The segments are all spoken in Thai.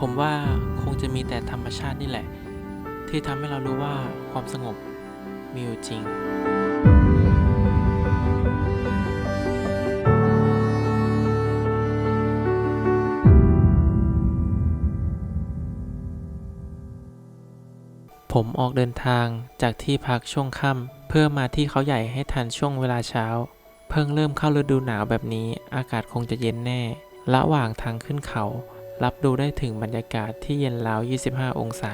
ผมว่าคงจะมีแต่ธรรมชาตินี่แหละ ที่ทำให้เรารู้ว่าความสงบมีอยู่จริงผมออกเดินทางจากที่พักช่วงค่ำเพื่อมาที่เขาใหญ่ให้ทันช่วงเวลาเช้า เพิ่งเริ่มเข้าฤดูหนาวแบบนี้อากาศคงจะเย็นแน่ ระหว่างทางขึ้นเขา รับดูได้ถึงบรรยากาศที่เย็นราว 25 องศา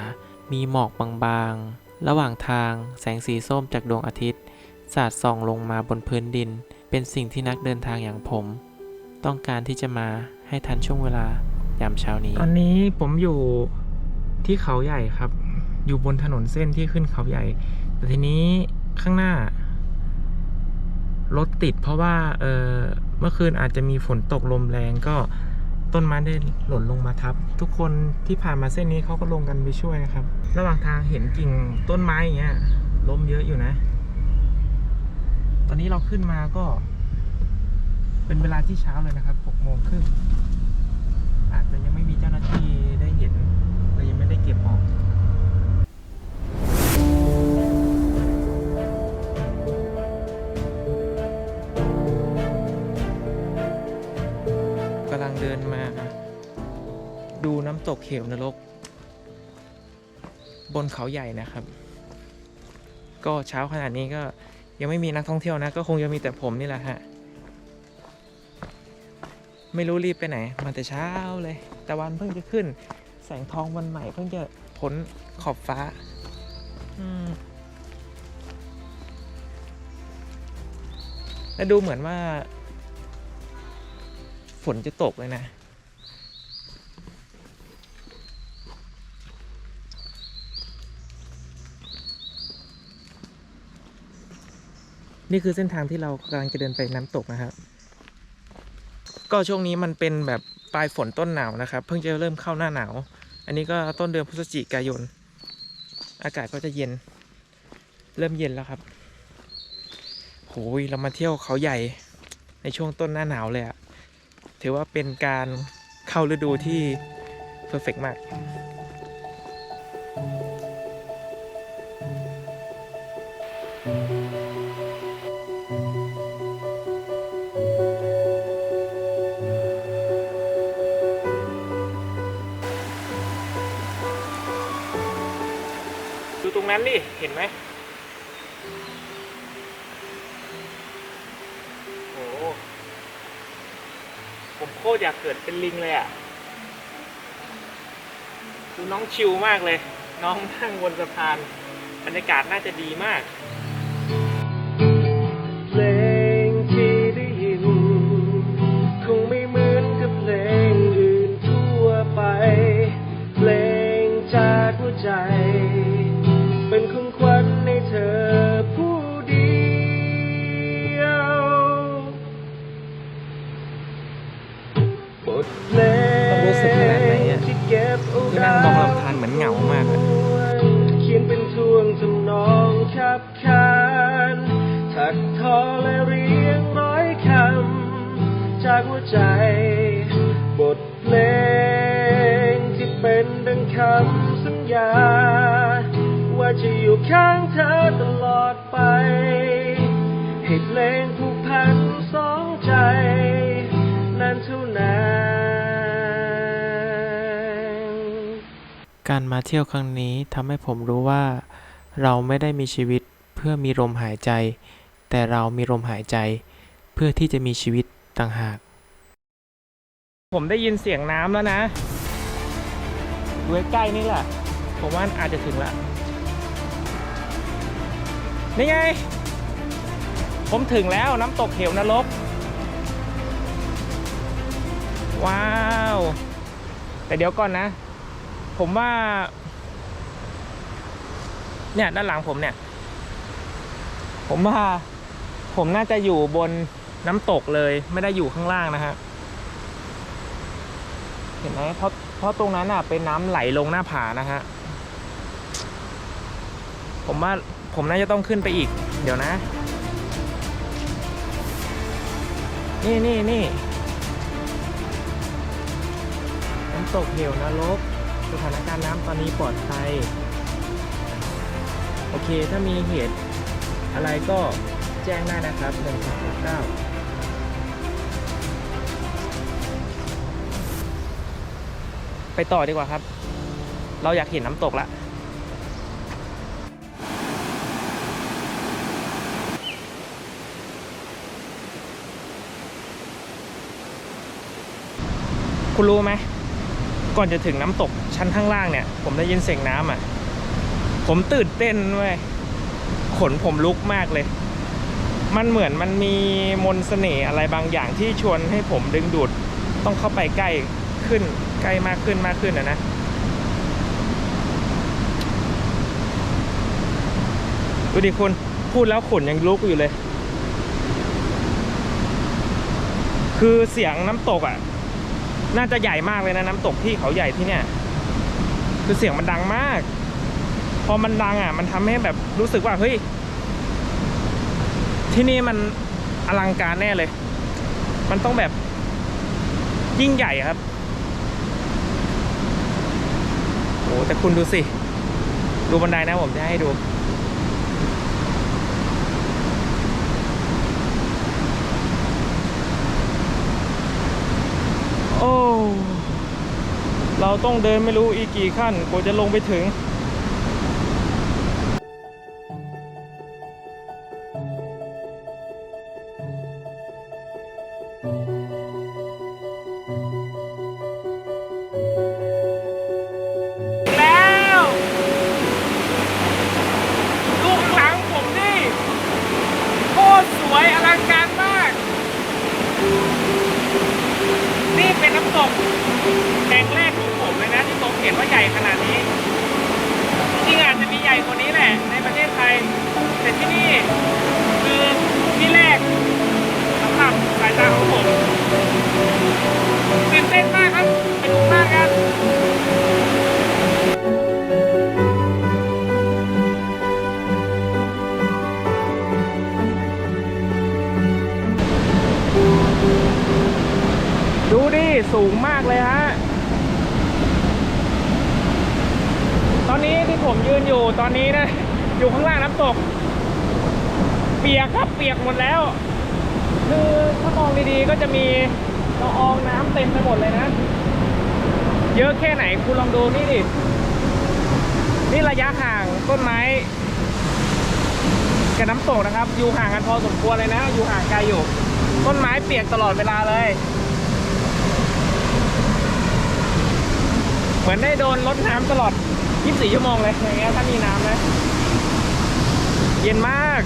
มีหมอกบางๆ ระหว่างทางแสงสีส้มจากดวงอาทิตย์ สาดส่องลงมาบนพื้นดิน เป็นสิ่งที่นักเดินทางอย่างผม ต้องการที่จะมาให้ทันช่วงเวลายามเช้านี้ ตอนนี้ผมอยู่ที่เขาใหญ่ครับ อยู่บนถนนเส้นที่ขึ้นเขาใหญ่ แต่ทีนี้ข้างหน้ารถติดเพราะว่าเออเมื่อคืนอาจจะมีฝนตกลมแรงก็ ต้นไม้ได้หล่นลงมาทับ ทุกคนที่ผ่านมาเส้นนี้เขาก็ลงกันไปช่วยนะครับ ระหว่างทางเห็นกิ่งต้นไม้อย่างเงี้ยล้มเยอะอยู่นะ ตอนนี้เราขึ้นมาก็ เป็นเวลาที่เช้าเลยนะครับ6โมงครึ่งอาจจะยังไม่มีเจ้าหน้าที่ได้เห็นเลยยังไม่ได้เก็บออก น้ำตกเหวนรก บนเขาใหญ่นะครับ ก็เช้าขนาดนี้ก็ยังไม่มีนักท่องเที่ยวนะ ก็คงจะมีแต่ผมนี่แหละฮะ ไม่รู้รีบไปไหน มาแต่เช้าเลยตะวันเพิ่งจะขึ้น แสงทองวันใหม่เพิ่งจะพ้นขอบฟ้า อืมและดูเหมือนว่า ฝนจะตกเลยนะ นี่คือเส้นทางที่เรากำลังจะเดินไปน้ำตกนะครับ ก็ช่วงนี้มันเป็นแบบปลายฝนต้นหนาวนะครับ เพิ่งจะเริ่มเข้าหน้าหนาว อันนี้ก็ต้นเดือนพฤศจิกายน อากาศก็จะเย็น เริ่มเย็นแล้วครับโหยเรามาเที่ยวเขาใหญ่ในช่วงต้นหน้าหนาวเลยอะถือว่าเป็นการเข้าฤดูที่เพอร์เฟกมาก นั้นดิ เห็นไหมโอ้ผมโคตรอยากเกิดเป็นลิงเลยอะ่ะ ดูน้องชิวมากเลย น้องนั่งบนสะพาน บรรยากาศน่าจะดีมากานเหมือนเหงามากอะเขียนเป็นทวงทำนองขับคานถักทอและเรียงร้อยคำ จากหัวใจ บทเพลงที่เป็นดังคำสัญญา ว่าจะอยู่ข้างเธอตลอดไป การมาเที่ยวครั้งนี้ทำให้ผมรู้ว่า เราไม่ได้มีชีวิตเพื่อมีลมหายใจ แต่เรามีลมหายใจ เพื่อที่จะมีชีวิตต่างหาก ผมได้ยินเสียงน้ำแล้วนะดูใกล้ๆนี่แหละ ผมว่าอาจจะถึงละ นี่ไง ผมถึงแล้วน้ำตกเหวนรก ว้าว แต่เดี๋ยวก่อนนะ ผมว่า เนี่ยด้านหลังผมเนี่ย ผมว่า ผมน่าจะอยู่บนน้ำตกเลย ไม่ได้อยู่ข้างล่างนะฮะเห็นไหมเพราะเพราะตรงนั้นอะ เป็นน้ำไหลลงหน้าผานะฮะผมว่าผมน่าจะต้องขึ้นไปอีก เดี๋ยวนะ นี่นี่นี่น้ำตกเหวนรก สถานการณ์น้ำตอนนี้ปลอดภัย โอเค ถ้ามีเหตุอะไรก็แจ้งได้นะครับ1 3 6 9ไปต่อดีกว่าครับ เราอยากเห็นน้ำตกละ คุณรู้ไหม ก่อนจะถึงน้ำตก ชั้นข้างล่างเนี่ย ผมได้ยินเสียงน้ำอะ ผมตื่นเต้นเว้ยขนผมลุกมากเลย มันเหมือนมันมีมนต์เสน่ห์อะไรบางอย่างที่ชวนให้ผมดึงดูด ต้องเข้าไปใกล้ขึ้น ใกล้มากขึ้นมากขึ้นนะนะดูดิคุณพูดแล้วขนยังลุกอยู่เลย คือเสียงน้ำตกอะ น่าจะใหญ่มากเลยนะน้ำตกที่เขาใหญ่ที่เนี่ย คือเสียงมันดังมาก พอมันดังอะ มันทำให้แบบรู้สึกว่าเฮ้ยที่นี่มันอลังการแน่เลย มันต้องแบบยิ่งใหญ่ครับโอ้แต่คุณดูสิ ดูบันไดนะผมจะให้ดู เราต้องเดินไม่รู้อีกกี่ขั้นกว่าจะลงไปถึงแล้วลูหลังผมนี่โคตสวยอลังการ มากนี่เป็นน้ำตกแห่งแรกของผมเลยนะที่ผมเห็นว่าใหญ่ขนาดนี้จริงๆอาจจะมีใหญ่กว่านี้แหละ ในประเทศไทย แต่ที่นี่คือที่แรกสำหรับสายตาของผมตื่นเต้นมาก อนนี้ที่ผมยืนอยู่ตอนนี้นะ อยู่ข้างล่างน้ำตก เปียกครับเปียกหมดแล้ว คือถ้ามองดีๆก็จะมีละอองน้ำเต็มไปหมดเลยนะ เยอะแค่ไหนคุณลองดูนี่ดินี่ระยะห่างต้นไม้กับน้ำตกนะครับ อยู่ห่างกันพอสมควรเลยนะ อยู่ห่างไกลอยู่ ต้นไม้เปียกตลอดเวลาเลย เหมือนได้โดนรดน้ำตลอด 24 ชั่วโมงเลยอย่างเงี้ยถ้ามีน้ำนะ เย็นมาก